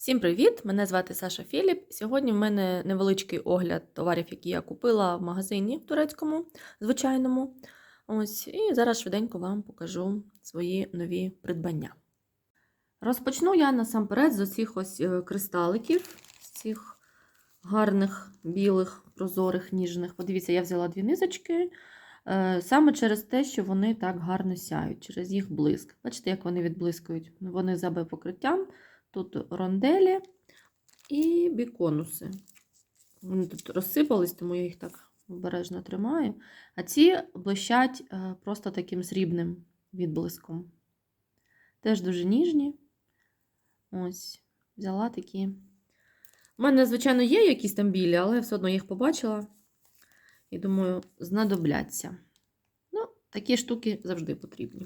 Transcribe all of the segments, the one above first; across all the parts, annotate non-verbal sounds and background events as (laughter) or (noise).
Всім привіт! Мене звати Саша Філіп. Сьогодні в мене невеличкий огляд товарів, які я купила в магазині в турецькому, звичайному. Ось, і зараз швиденько вам покажу свої нові придбання. Розпочну я насамперед з оцих ось е, кристаликів, з цих гарних, білих, прозорих, ніжних. Подивіться, я взяла дві низочки. е, Саме через те, що вони так гарно сяють, через їх блиск. Бачите, як вони відблискують? Вони за покриттям. Тут ронделі і біконуси. Вони тут розсипались, тому я їх так обережно тримаю. А ці блищать е, просто таким срібним відблиском. Теж дуже ніжні. Ось, взяла такі. У мене, звичайно, є якісь там білі, але я все одно їх побачила. І думаю, знадобляться. Ну, такі штуки завжди потрібні.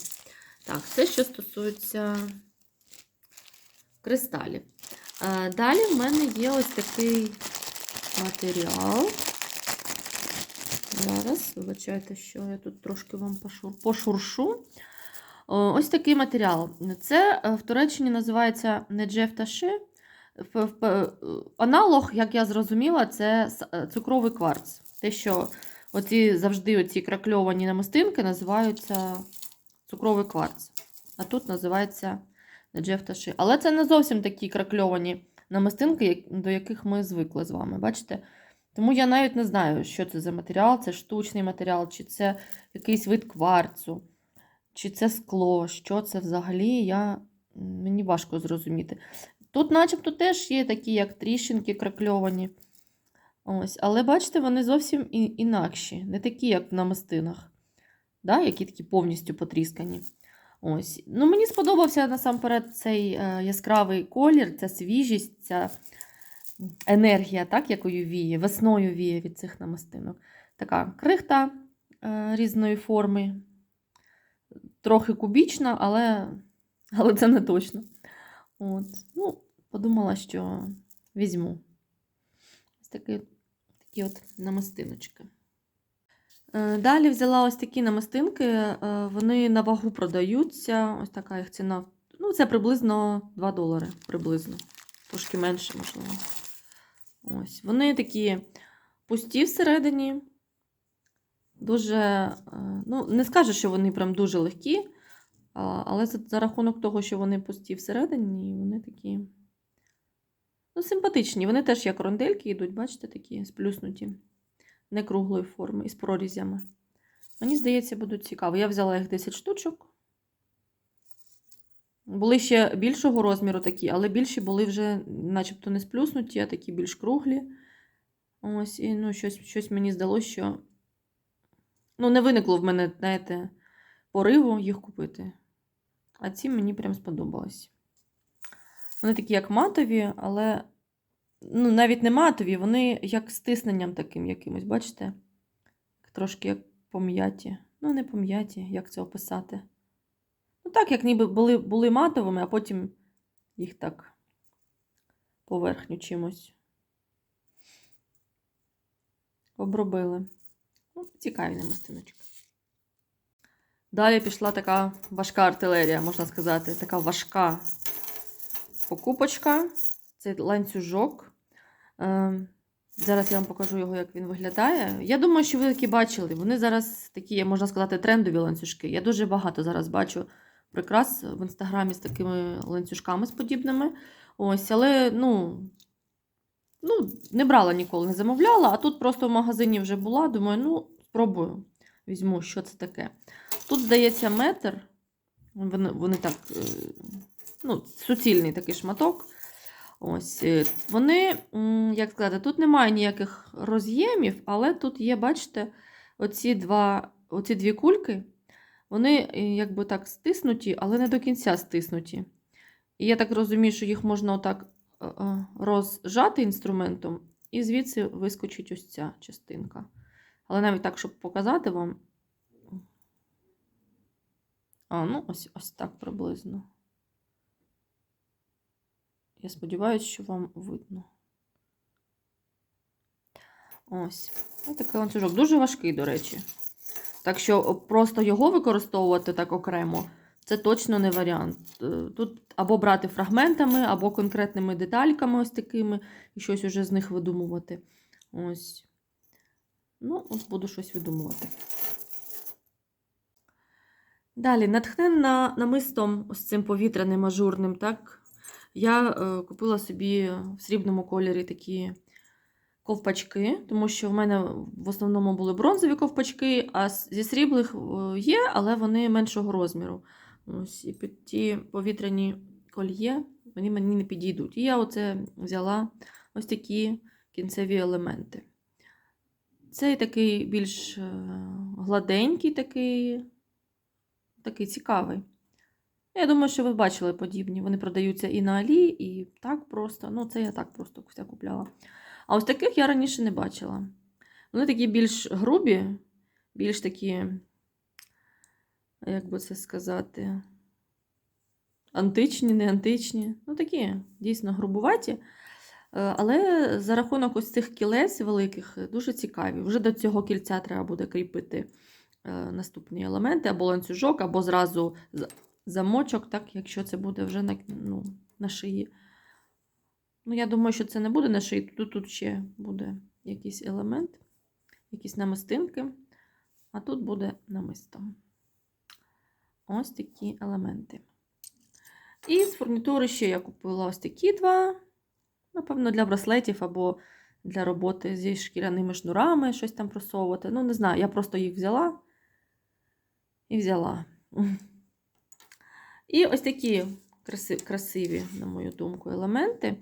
Так, це що стосується кристалів. Далі в мене є ось такий матеріал. Зараз, вибачайте, що я тут трошки вам пошуршу. Ось такий матеріал. Це е, в Туреччині називається Неджеф Таши. Ф- ф- е, Аналог, як я зрозуміла, це е, цукровий кварц. Те, що оці завжди оці кракльовані намистинки називаються цукровий кварц. А тут називається Таши. Але це не зовсім такі кракльовані намистинки, до яких ми звикли з вами. Бачите? Тому я навіть не знаю, що це за матеріал, це штучний матеріал, чи це якийсь вид кварцу, чи це скло, що це взагалі, я... мені важко зрозуміти. Тут, начебто, теж є такі, як тріщинки кракльовані. Ось. Але бачите, вони зовсім інакші, не такі, як в намистинах, да? які такі повністю потріскані. Ось. Ну, мені сподобався насамперед цей е, яскравий колір, ця свіжість, ця енергія, так, якою віє, весною віє від цих намистинок. Така крихта е, різної форми, трохи кубічна, але, але це не точно. От. Ну, подумала, що візьму. Ось такі, такі от намистиночки. Е, Далі взяла ось такі намистинки, е, вони на вагу продаються. Ось така їх ціна. Ну, це приблизно 2 долари. Приблизно. Трошки менше, можливо. Ось. Вони такі пусті всередині. Дуже, е, ну, не скажу, що вони прям дуже легкі, але за, за рахунок того, що вони пусті всередині, вони такі. Ну, симпатичні. Вони теж як рондельки йдуть, бачите, такі сплюснуті не круглої форми із прорізями. Мені здається, будуть цікаві. Я взяла їх 10 штучок. Були ще більшого розміру такі, але більші були вже начебто не сплюснуті, а такі більш круглі. Ось, і ну, щось, щось мені здалося, що ну, не виникло в мене, знаєте, пориву їх купити. А ці мені прям сподобались. Вони такі, як матові, але ну, навіть не матові, вони як стисненням таким якимось, бачите? Трошки як пом'яті. Ну, не пом'яті, як це описати. Ну, так, як ніби були, були матовими, а потім їх так поверхню чимось обробили. Ну, цікаві намистиночки. Далі пішла така важка артилерія, можна сказати, така важка покупочка. Це ланцюжок. Е, Зараз я вам покажу його, як він виглядає. Я думаю, що ви такі бачили. Вони зараз такі, можна сказати, трендові ланцюжки. Я дуже багато зараз бачу прикрас в інстаграмі з такими ланцюжками з подібними. Ось, але ну, ну, не брала ніколи, не замовляла, а тут просто в магазині вже була. Думаю, ну, спробую. Візьму, що це таке. Тут, здається, метр. Вони, вони так, е, ну, суцільний такий шматок. Ось, е, вони, як сказати, тут немає ніяких роз'ємів, але тут є, бачите, оці, два, оці дві кульки, вони е, якби так стиснуті, але не до кінця стиснуті. І я так розумію, що їх можна отак е, розжати інструментом, і звідси вискочить ось ця частинка. Але навіть так, щоб показати вам. А, ну, ось, ось так приблизно. Я сподіваюся, що вам видно. Ось. Ось такий ланцюжок. Дуже важкий, до речі. Так що просто його використовувати так окремо це точно не варіант. Е, Тут або брати фрагментами, або конкретними детальками, ось такими, і щось уже з них видумувати. Ось. Ну, от буду щось видумувати. Далі, натхненна намистом ось цим повітряним ажурним, так, я е, купила собі в срібному кольорі такі ковпачки, тому що в мене в основному були бронзові ковпачки, а зі сріблих е, є, але вони меншого розміру. Ось, і під ті повітряні кольє вони мені не підійдуть. І я оце взяла ось такі кінцеві елементи. Цей такий більш е, гладенький, такий, такий цікавий. Я думаю, що ви бачили подібні. Вони продаються і на Алі, і так просто. Ну, це я так просто все купляла. А ось таких я раніше не бачила. Вони такі більш грубі, більш такі, як би це сказати, античні, не античні. Ну, такі дійсно грубуваті. Е, Але за рахунок ось цих кілець великих дуже цікаві. Вже до цього кільця треба буде кріпити е, наступні елементи, або ланцюжок, або зразу замочок, так, якщо це буде вже на, ну, на шиї. Ну, я думаю, що це не буде на шиї, тут, тут ще буде якийсь елемент, якісь намистинки, а тут буде намисто. Ось такі елементи. І з фурнітури ще я купила ось такі два. Напевно, для браслетів або для роботи зі шкіряними шнурами, щось там просовувати. Ну, не знаю, я просто їх взяла і взяла. І ось такі красиві, на мою думку, елементи.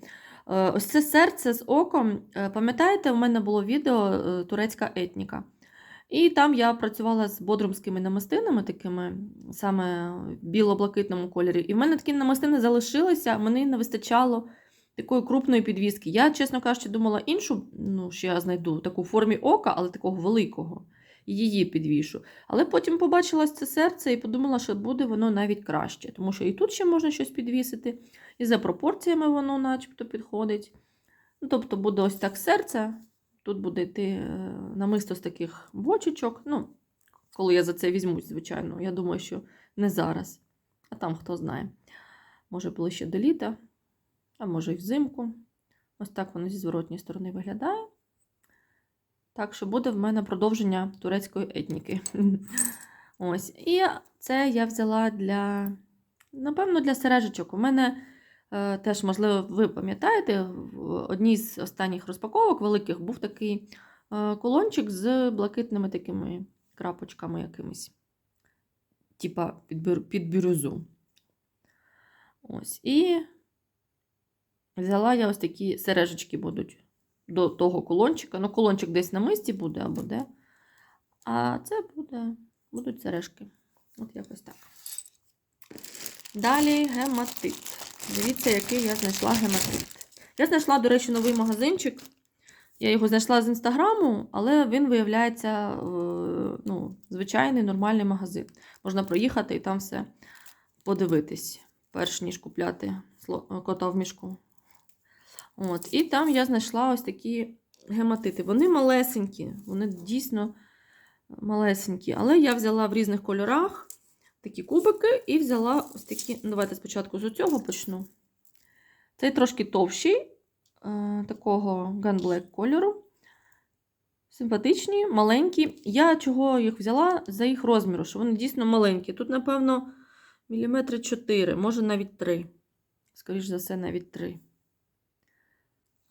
Е, Ось це серце з оком. Е, Пам'ятаєте, у мене було відео е, турецька етніка. І там я працювала з бодрумськими намистинами, такими саме в біло-блакитному кольорі. І в мене такі намистини залишилися, мені не вистачало такої крупної підвіски. Я, чесно кажучи, думала іншу, ну, що я знайду, таку формі ока, але такого великого. Її підвішу. Але потім побачила це серце і подумала, що буде воно навіть краще, тому що і тут ще можна щось підвісити, і за пропорціями воно начебто підходить. Ну, тобто буде ось так серце, тут буде йти е, намисто з таких бочечок. Ну, коли я за це візьмусь, звичайно. Я думаю, що не зараз. А там хто знає. Може, ближче до літа, а може і взимку. Ось так воно зі зворотньої сторони виглядає. Так що буде в мене продовження турецької етніки. (laughs) Ось. І це я взяла для, напевно, для сережечок. У мене е, теж, можливо, ви пам'ятаєте, в одній з останніх розпаковок великих був такий е, колончик з блакитними такими крапочками якимись. Типа під, під бірюзу. Ось. І взяла я ось такі сережечки будуть до того колончика. Ну, колончик десь на мисці буде або де. А це буде, будуть сережки. От якось так. Далі гематит. Дивіться, який я знайшла гематит. Я знайшла, до речі, новий магазинчик. Я його знайшла з інстаграму, але він виявляється е, ну, звичайний нормальний магазин. Можна проїхати і там все подивитись, перш ніж купляти кота в мішку. От, і там я знайшла ось такі гематити. Вони малесенькі, вони дійсно малесенькі. Але я взяла в різних кольорах такі кубики і взяла ось такі. ну, Давайте спочатку з цього почну. Цей трошки товщий, е, такого ганблек кольору. Симпатичні, маленькі. Я чого їх взяла за їх розміру, що вони дійсно маленькі. Тут, напевно, міліметри 4, може навіть 3. Скоріше за все, навіть 3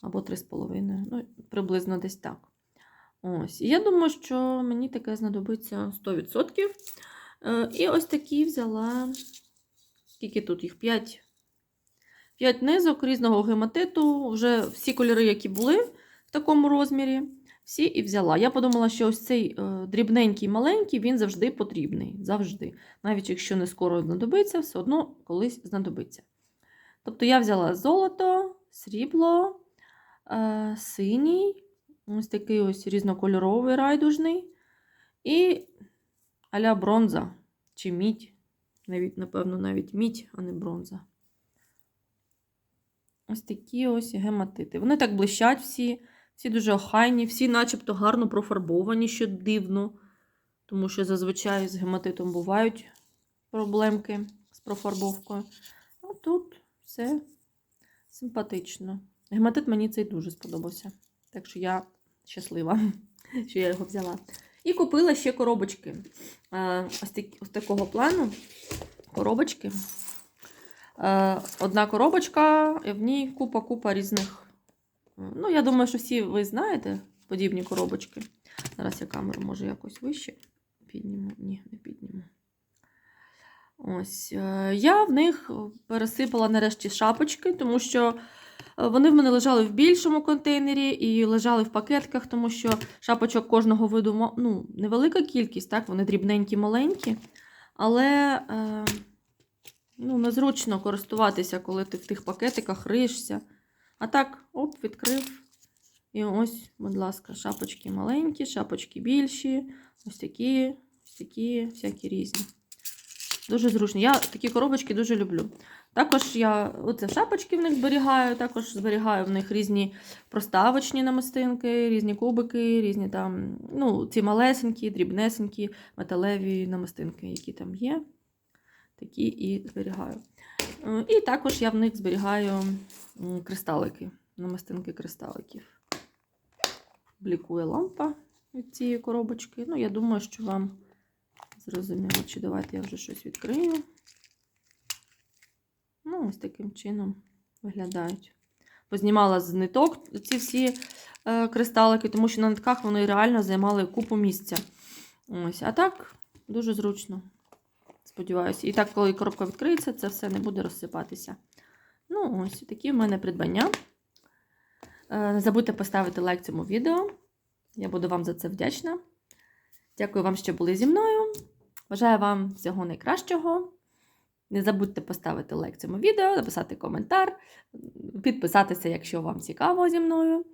або 3,5. Ну, приблизно десь так. Ось. І я думаю, що мені таке знадобиться 100%. Е, І ось такі взяла. Скільки тут їх? 5. 5 низок різного гематиту. Вже всі кольори, які були в такому розмірі, всі і взяла. Я подумала, що ось цей е, дрібненький маленький, він завжди потрібний. Завжди. Навіть якщо не скоро знадобиться, все одно колись знадобиться. Тобто я взяла золото, срібло, синій, ось такий ось різнокольоровий райдужний, і аля бронза чи мідь. Навіть, напевно, навіть мідь, а не бронза. Ось такі ось гематити. Вони так блищать всі, всі дуже охайні, всі начебто гарно профарбовані, що дивно, тому що зазвичай з гематитом бувають проблемки. з профарбовкою. А тут все симпатично. Гематит мені цей дуже сподобався. Так що я щаслива, (laughs) що я його взяла. І купила ще коробочки. Ось, такого плану. Коробочки. Одна коробочка, в ній купа-купа різних. Ну, я думаю, що всі ви знаєте подібні коробочки. Зараз я камеру може якось вище підніму. Ні, не підніму. Ось. е, Я в них пересипала нарешті шапочки, тому що вони в мене лежали в більшому контейнері і лежали в пакетках, тому що шапочок кожного виду ну, невелика кількість, так, вони дрібненькі, маленькі. Але е, ну, незручно користуватися, коли ти в тих пакетиках ришся. А так, оп, відкрив. І ось, будь ласка, шапочки маленькі, шапочки більші, ось такі, ось такі, всякі різні. Дуже зручно. Я такі коробочки дуже люблю. Також я оце шапочки в них зберігаю, також зберігаю в них різні проставочні намистинки, різні кубики, різні там, ну, ці малесенькі, дрібнесенькі, металеві намистинки, які там є. Такі і зберігаю. Е, І також я в них зберігаю кристалики, намистинки кристаликів. Блікує лампа від цієї коробочки. Ну, я думаю, що вам зрозуміло, чи давайте я вже щось відкрию. Ну, ось таким чином виглядають. Познімала з ниток ці всі е, кристалики, тому що на нитках вони реально займали купу місця. Ось, а так, дуже зручно. Сподіваюся. І так, коли коробка відкриється, це все не буде розсипатися. Ну, ось такі в мене придбання. Е, Не забудьте поставити лайк цьому відео. Я буду вам за це вдячна. Дякую вам, що були зі мною. Бажаю вам всього найкращого. Не забудьте поставити лайк цьому відео, написати коментар, підписатися, якщо вам цікаво зі мною,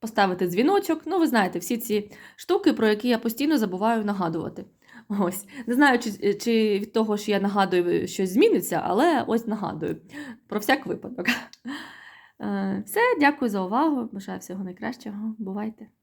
поставити дзвіночок. Ну, ви знаєте, всі ці штуки, про які я постійно забуваю нагадувати. Ось. Не знаю, чи, чи від того, що я нагадую, щось зміниться, але ось нагадую. Про всяк випадок. Е, Все, дякую за увагу. Бажаю всього найкращого. Бувайте!